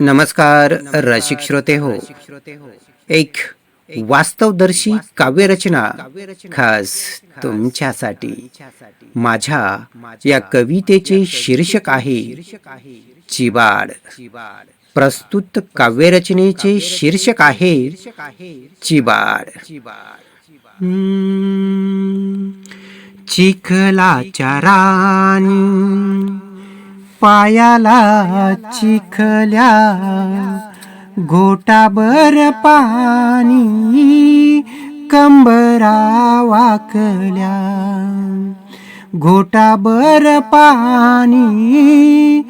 नमस्कार रसिक श्रोते हो. एक वास्तवदर्शी काव्यरचना खास तुमच्यासाठी. माझ्या या कवितेचे शीर्षक आहे चिबाड. प्रस्तुत काव्यरचनेचे शीर्षक आहे चिबाड. चिखलाच्या राणी पायाला चिखल्या घोटाभर पाणी कंबरा वाकल्या. घोटाभर पाणी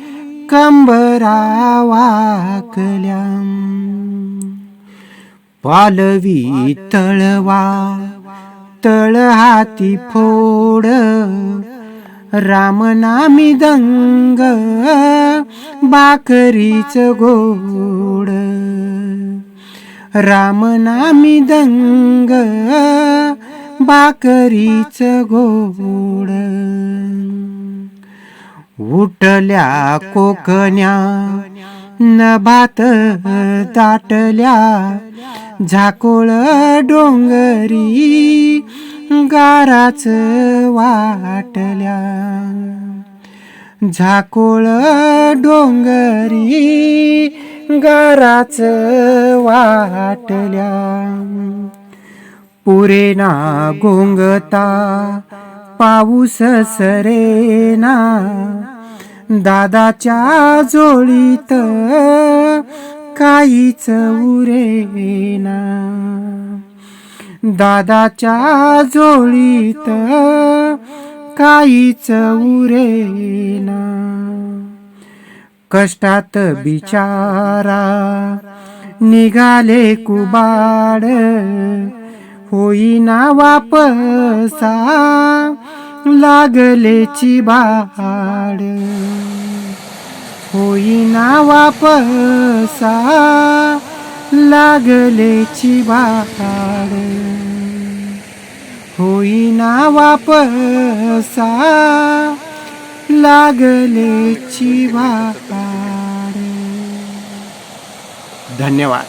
कंबरा वाकल्या. पालवी तळवा तळ हाती फोड रामनामी दंग बाकरीच गोड. रामनामी दंग बाकरीच गोड. उठल्या कोकण्या नभात दाटल्या झाकोळ डोंगरी गाराच वाटल्या. झाकोळ डोंगरी गाराच वाटल्या. पुरेना गोंगता पाऊस सरेना. दादाच्या जोळीत काहीच उरे दादाच्या जोळीत काहीच उरेना. कष्टात बिचारा निघाले कुबाड. होईना वापसा लागलेची बाड. होईना वापसा लागलेची बाड होईना वापसा लागलेची बाड धन्यवाद.